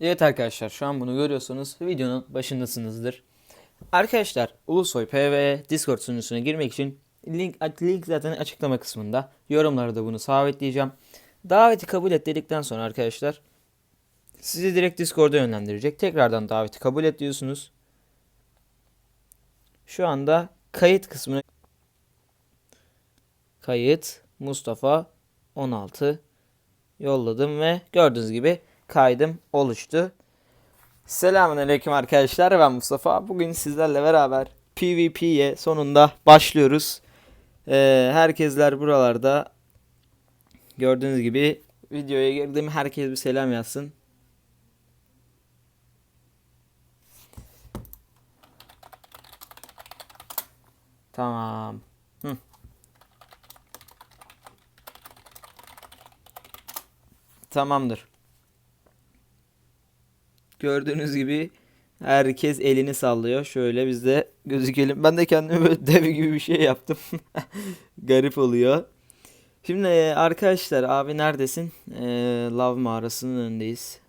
Evet arkadaşlar şu an bunu görüyorsanız videonun başındasınızdır. Arkadaşlar Ulusoy PV Discord sunucusuna girmek için link, link zaten açıklama kısmında. Yorumlarda bunu sabitleyeceğim. Daveti kabul et dedikten sonra arkadaşlar sizi direkt Discord'a yönlendirecek. Tekrardan daveti kabul et diyorsunuz. Şu anda kayıt kısmına kayıt Mustafa 16 yolladım ve gördüğünüz gibi kaydım oluştu. Selamünaleyküm arkadaşlar ben Mustafa. Bugün sizlerle beraber PvP'ye sonunda başlıyoruz. Ee, herkesler buralarda gördüğünüz gibi videoya girdim. Herkes bir selam yazsın. Tamam. Hı. Tamamdır. Gördüğünüz gibi herkes elini sallıyor. Şöyle biz de gözükelim. Ben de kendime böyle dev gibi bir şey yaptım. Garip oluyor. Şimdi e, arkadaşlar abi neredesin? E, Lav mağarasının önündeyiz.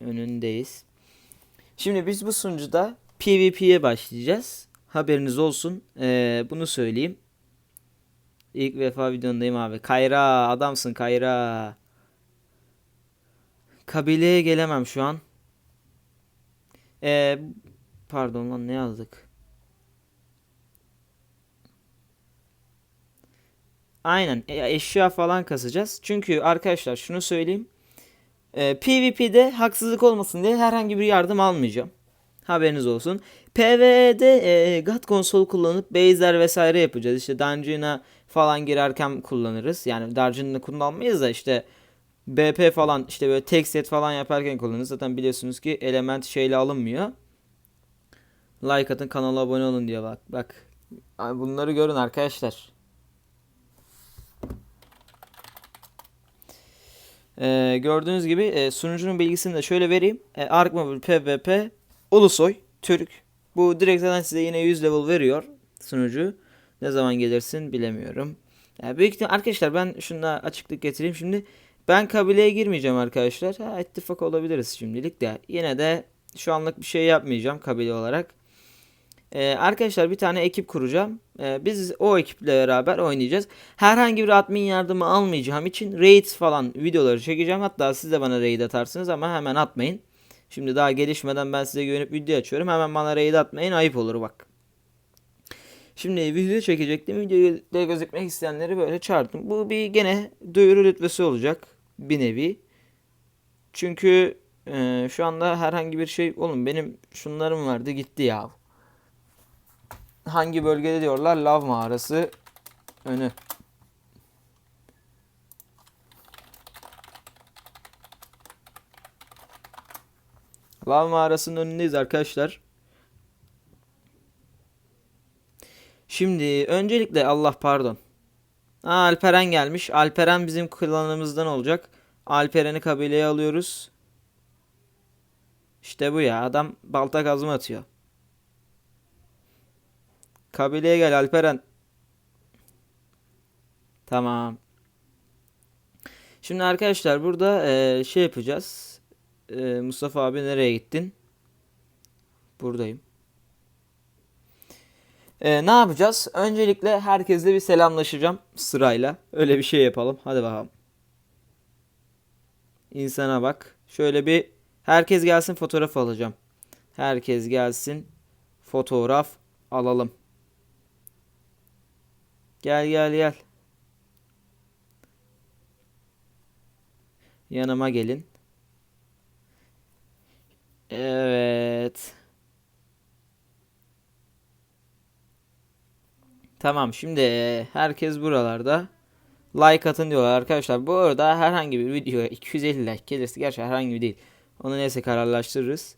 Önündeyiz. Şimdi biz bu sunucuda PvP'ye başlayacağız. Haberiniz olsun. E, bunu söyleyeyim. İlk vefa videondayım abi. Kayra adamsın Kayra. Kabileye gelemem şu an. Ee, pardon lan ne yazdık? Aynen e, eşya falan kasacağız. Çünkü arkadaşlar şunu söyleyeyim. Ee, PvP'de haksızlık olmasın diye herhangi bir yardım almayacağım. Haberiniz olsun. PvE'de e, God konsolu kullanıp base'ler vesaire yapacağız. İşte dungeon'a falan girerken kullanırız. Yani dungeon'da kullanmayız da işte BP falan işte böyle tek set falan yaparken kullanırız. Zaten biliyorsunuz ki element şeyle alınmıyor. Like atın kanala abone olun diyor bak. Bak. Bunları görün arkadaşlar. Ee, gördüğünüz gibi e, sunucunun bilgisini de şöyle vereyim. E, Arkmobil PvP Ulusoy Türk. Bu direkt zaten size yine 100 level veriyor sunucu. Ne zaman gelirsin bilemiyorum. Yani büyük ihtimal- arkadaşlar ben şuna açıklık getireyim şimdi. Ben kabileye girmeyeceğim arkadaşlar. Ha, ittifak olabiliriz şimdilik de. Yine de şu anlık bir şey yapmayacağım kabile olarak. Ee, arkadaşlar bir tane ekip kuracağım. Ee, biz o ekiple beraber oynayacağız. Herhangi bir admin yardımı almayacağım için raid falan videoları çekeceğim. Hatta siz de bana raid atarsınız ama hemen atmayın. Şimdi daha gelişmeden ben size güvenip video açıyorum. Hemen bana raid atmayın ayıp olur bak. Şimdi video çekecektim. Videoda gözükmek isteyenleri böyle çağırdım. Bu bir gene duyuru lütfesi olacak. Bir nevi. Çünkü e, şu anda herhangi bir şey... Oğlum benim şunlarım vardı gitti ya. Hangi bölgede diyorlar? Lav mağarası önü. Lav mağarasının önündeyiz arkadaşlar. Şimdi öncelikle Allah pardon. Aa, Alperen gelmiş. Alperen bizim klanımızdan olacak. Alperen'i kabileye alıyoruz. İşte bu ya. Adam balta kazma atıyor. Kabileye gel Alperen. Tamam. Şimdi arkadaşlar burada eee, şey yapacağız. Eee, Mustafa abi nereye gittin? Buradayım. Ee, ne yapacağız? Öncelikle herkesle bir selamlaşacağım sırayla. Öyle bir şey yapalım. Hadi bakalım. İnsana bak. Şöyle bir herkes gelsin fotoğraf alacağım. Herkes gelsin fotoğraf alalım. Gel gel gel. Yanıma gelin. Evet. Tamam şimdi herkes buralarda like atın diyorlar arkadaşlar. Bu arada herhangi bir videoya 250 like gelirse gerçi herhangi bir değil. Onu neyse kararlaştırırız.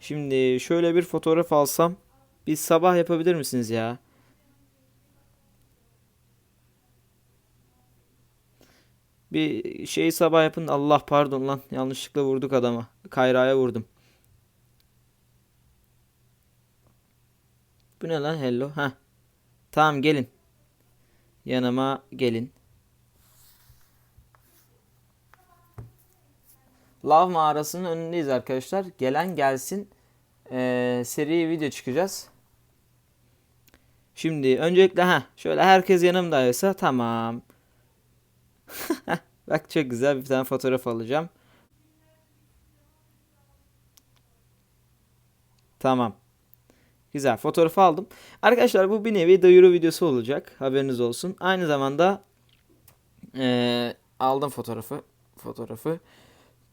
Şimdi şöyle bir fotoğraf alsam bir sabah yapabilir misiniz ya? Bir şey sabah yapın. Allah pardon lan yanlışlıkla vurduk adama. Kayra'ya vurdum. Bu ne lan hello? Heh. Tamam gelin. Yanıma gelin. Lav mağarasının önündeyiz arkadaşlar. Gelen gelsin. Ee, seri video çıkacağız. Şimdi öncelikle ha şöyle herkes yanımdaysa tamam. Bak çok güzel bir tane fotoğraf alacağım. Tamam. Güzel fotoğrafı aldım. Arkadaşlar bu bir nevi duyuru videosu olacak. Haberiniz olsun. Aynı zamanda eee, aldım fotoğrafı. Fotoğrafı.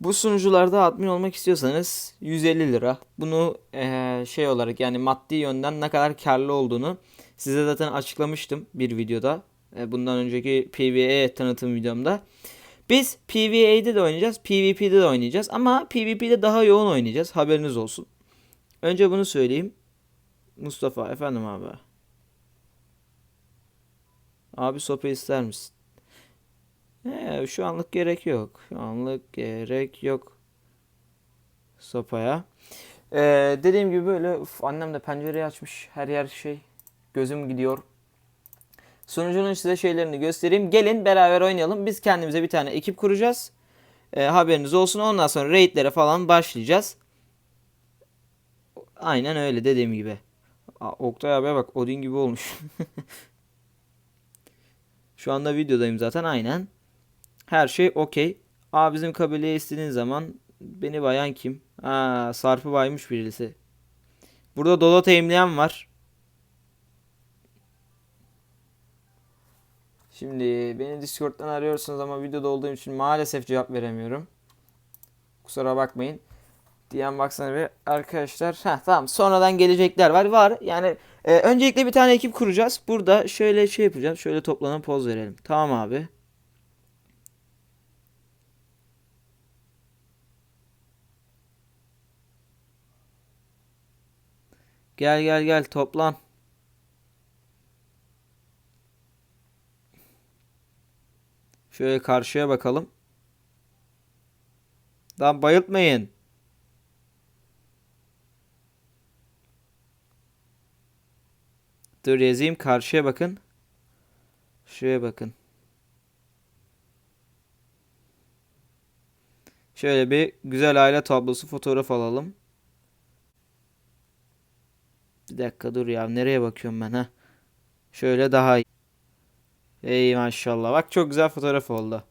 Bu sunucularda admin olmak istiyorsanız 150 lira. Bunu eee, şey olarak yani maddi yönden ne kadar karlı olduğunu size zaten açıklamıştım bir videoda. E, bundan önceki PvE tanıtım videomda. Biz PvE'de de oynayacağız, PvP'de de oynayacağız ama PvP'de daha yoğun oynayacağız. Haberiniz olsun. Önce bunu söyleyeyim. Mustafa efendim abi. Abi sopa ister misin? Ee, şu anlık gerek yok. Şu anlık gerek yok sopaya. Ee, dediğim gibi böyle uf, annem de pencereyi açmış. Her yer şey. Gözüm gidiyor. Sunucunun size şeylerini göstereyim. Gelin beraber oynayalım. Biz kendimize bir tane ekip kuracağız. Ee, haberiniz olsun. Ondan sonra raidlere falan başlayacağız. Aynen öyle dediğim gibi. Aa, Oktay abiye bak Odin gibi olmuş. Şu anda videodayım zaten aynen. Her şey okey. Aa bizim kabileye istediğin zaman beni bayan kim? Aa Sarp'ı baymış birisi. Burada Dodo teyimleyen var. Şimdi beni Discord'dan arıyorsunuz ama videoda olduğum için maalesef cevap veremiyorum. Kusura bakmayın. Diyen baksana bir arkadaşlar. Ha tamam sonradan gelecekler var. Var yani e, öncelikle bir tane ekip kuracağız. Burada şöyle şey yapacağım. Şöyle toplanıp poz verelim. Tamam abi. Gel gel gel toplan. Şöyle karşıya bakalım. Lan bayıltmayın. Dur yazayım karşıya bakın. Şuraya bakın. Şöyle bir güzel aile tablosu fotoğraf alalım. Bir dakika dur ya nereye bakıyorum ben ha? Şöyle daha iyi. Ey maşallah bak çok güzel fotoğraf oldu.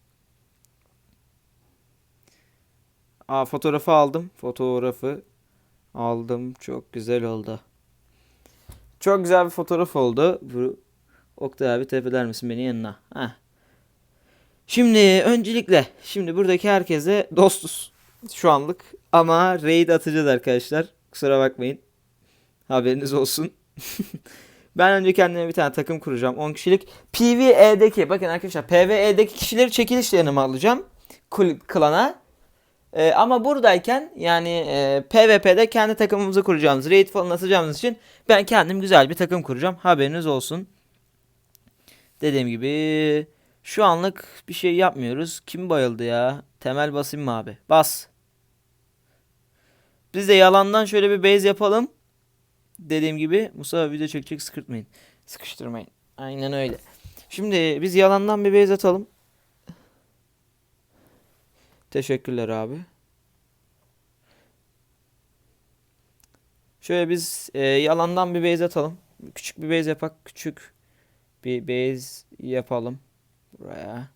Aa fotoğrafı aldım. Fotoğrafı aldım. Çok güzel oldu. Çok güzel bir fotoğraf oldu. Bu Oktay abi tepeler misin beni yanına? Heh. Şimdi öncelikle şimdi buradaki herkese dostuz şu anlık ama raid atacağız arkadaşlar. Kusura bakmayın. Haberiniz olsun. ben önce kendime bir tane takım kuracağım 10 kişilik. PvE'deki bakın arkadaşlar PvE'deki kişileri çekilişle yanıma alacağım. Kul, klana. Ee, ama buradayken yani e, PvP'de kendi takımımızı kuracağımız, raid falan atacağımız için ben kendim güzel bir takım kuracağım. Haberiniz olsun. Dediğim gibi şu anlık bir şey yapmıyoruz. Kim bayıldı ya? Temel basayım mı abi? Bas. Biz de yalandan şöyle bir base yapalım. Dediğim gibi Mustafa video çekecek sıkırtmayın. Sıkıştırmayın. Aynen öyle. Şimdi biz yalandan bir base atalım. Teşekkürler abi. Şöyle biz e, yalandan bir base atalım. Küçük bir base yapak. Küçük bir base yapalım. Buraya.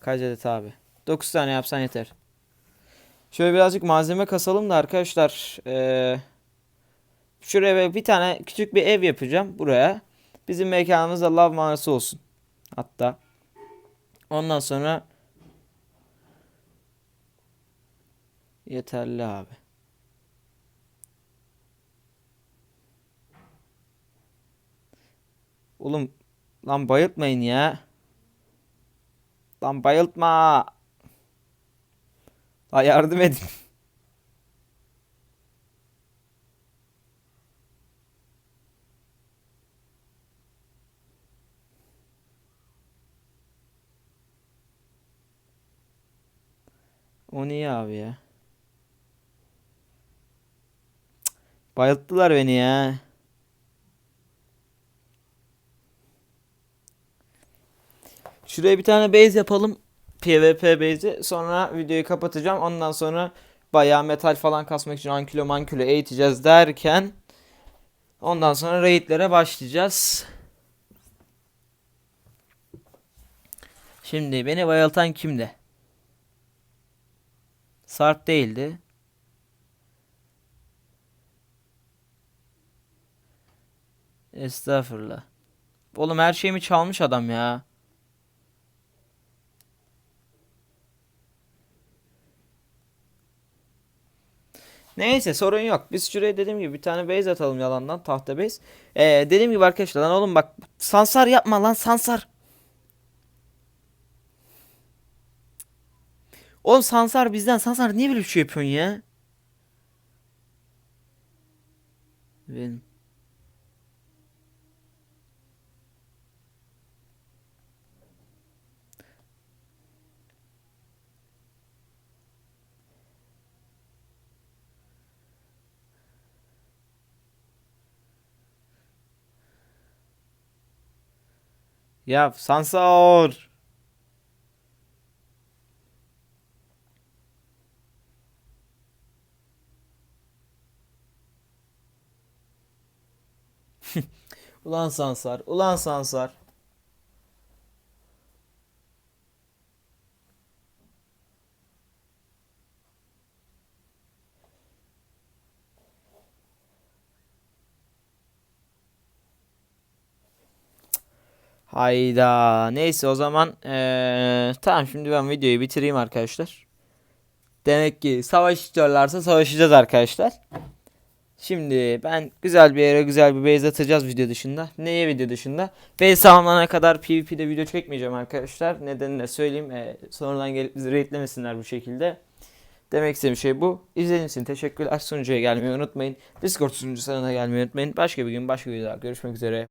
Kaç adet abi? 9 tane yapsan yeter. Şöyle birazcık malzeme kasalım da arkadaşlar. E, şuraya bir tane küçük bir ev yapacağım buraya. Bizim mekanımız da lav mağarası olsun. Hatta. Ondan sonra yeterli abi. Oğlum lan bayıltmayın ya. Lan bayıltma. La yardım edin. O niye abi ya? Bayılttılar beni ya. Şuraya bir tane base yapalım. PvP base'i. Sonra videoyu kapatacağım. Ondan sonra bayağı metal falan kasmak için ankilo mankilo eğiteceğiz derken ondan sonra raidlere başlayacağız. Şimdi beni bayıltan kimdi? Sarp değildi. Estağfurullah. Oğlum her şeyimi çalmış adam ya. Neyse sorun yok. Biz şuraya dediğim gibi bir tane base atalım yalandan tahta base. Ee, dediğim gibi arkadaşlar lan oğlum bak sansar yapma lan sansar. Oğlum sansar bizden sansar niye böyle bir şey yapıyorsun ya? Benim. Ya sansar. Ulan Sansar, ulan Sansar. Hayda. Neyse o zaman eee, tamam şimdi ben videoyu bitireyim arkadaşlar. Demek ki savaş istiyorlarsa savaşacağız arkadaşlar. Şimdi ben güzel bir yere güzel bir base atacağız video dışında. Neye video dışında? Base tamamlanana kadar PvP'de video çekmeyeceğim arkadaşlar. Nedenini de söyleyeyim. Ee, sonradan gelip bizi raidlemesinler bu şekilde. Demek istediğim şey bu. İzlediğiniz için teşekkürler. Sunucuya gelmeyi unutmayın. Discord sunucusuna gelmeyi unutmayın. Başka bir gün başka bir videoda görüşmek üzere.